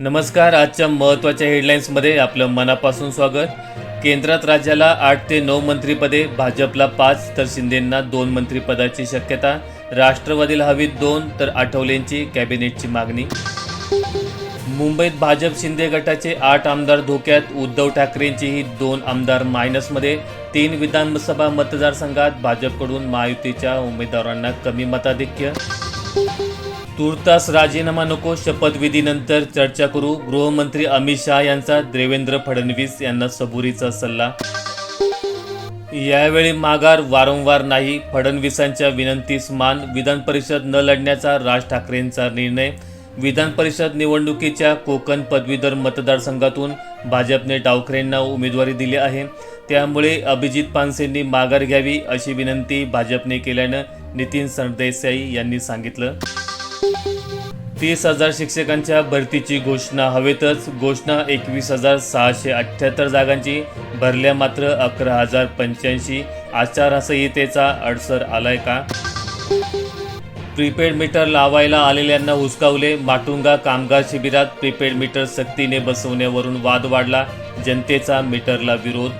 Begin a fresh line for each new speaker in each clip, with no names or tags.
नमस्कार आजच्या महत्त्वाच्या हेडलाईन्समध्ये आपलं मनापासून स्वागत. केंद्रात राज्याला आठ ते नऊ मंत्रिपदे भाजपला पाच तर शिंदेंना दोन मंत्रिपदाची शक्यता. राष्ट्रवादीला हवीत दोन तर आठवलेंची कॅबिनेटची मागणी. मुंबईत भाजप शिंदे गटाचे आठ आमदार धोक्यात उद्धव ठाकरेंचीही दोन आमदार मायनसमध्ये तीन विधानसभा मतदारसंघात भाजपकडून महायुतीच्या उमेदवारांना कमी मताधिक्य. तुर्तास राजीनामा नको शपथविधीनंतर चर्चा करू. गृहमंत्री अमित शहा यांचा देवेंद्र फडणवीस यांना सबुरीचा सल्ला. यावेळी माघार वारंवार नाही फडणवीसांच्या विनंतीस मान. विधान परिषद न लढण्याचा राज ठाकरेंचा निर्णय. विधान परिषद निवडणुकीच्या कोकण पदवीधर मतदारसंघातून भाजपने डावखरेंना उमेदवारी दिली आहे. त्यामुळे अभिजित पानसेंनी माघार घ्यावी अशी विनंती भाजपने केल्यानं नितीन सरदेसाई यांनी सांगितलं. तीस हजार शिक्षकांच्या भरतीची घोषणा हवेतच. घोषणा एकवीस हजार सहाशे अठ्ठ्याहत्तर जागांची. भरल्या मात्र अकरा हजार पंच्याऐंशी. आचारसंहितेचा अडसर आलाय का? प्रीपेड मीटर लावायला आलेल्यांना हुसकावले. माटुंगा कामगार शिबिरात प्रीपेड मीटर सक्तीने बसवण्यावरून वाद वाढला. जनतेचा मीटरला विरोध.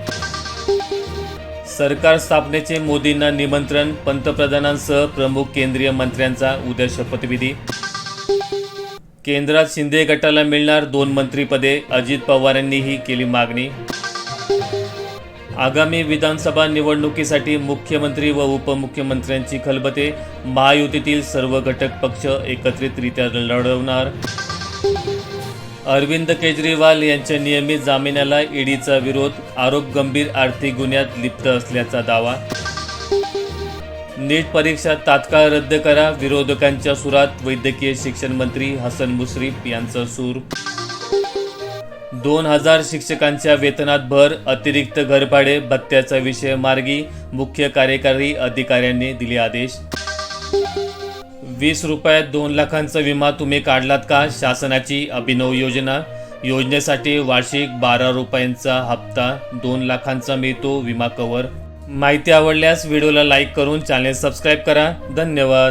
सरकार स्थापनेचे मोदींना निमंत्रण. पंतप्रधानांसह प्रमुख केंद्रीय मंत्र्यांचा उद्या शपथविधी. केंद्रात शिंदे गटाला मिळणार दोन मंत्रीपदे. अजित पवारांनीही केली मागणी. आगामी विधानसभा निवडणुकीसाठी मुख्यमंत्री व उपमुख्यमंत्र्यांची खलबते. महायुतीतील सर्व घटक पक्ष एकत्रितरित्या लढवणार. अरविंद केजरीवाल यांच्या नियमित जामिनाला ईडीचा विरोध. आरोप गंभीर आर्थिक गुन्ह्यात लिप्त असल्याचा दावा. नीट परीक्षा तात्काळ रद्द करा. विरोधकांच्या सुरात वैद्यकीय शिक्षण मंत्री हसन मुश्रीफ यांचा सूर. दोन हजार शिक्षकांच्या वेतनात भर अतिरिक्त घरभाडे भत्त्याचा विषय मार्गी मुख्य कार्यकारी अधिकाऱ्यांनी दिले आदेश. वीस रुपयात दोन लाखांचा विमा तुम्ही काढलात का? शासनाची अभिनव योजना. योजनेसाठी वार्षिक बारा रुपयांचा हप्ता दोन लाखांचा मिळतो विमा कवर माहिती आवडल्यास व्हिडिओला लाईक करून चॅनेल सबस्क्राईब करा. धन्यवाद.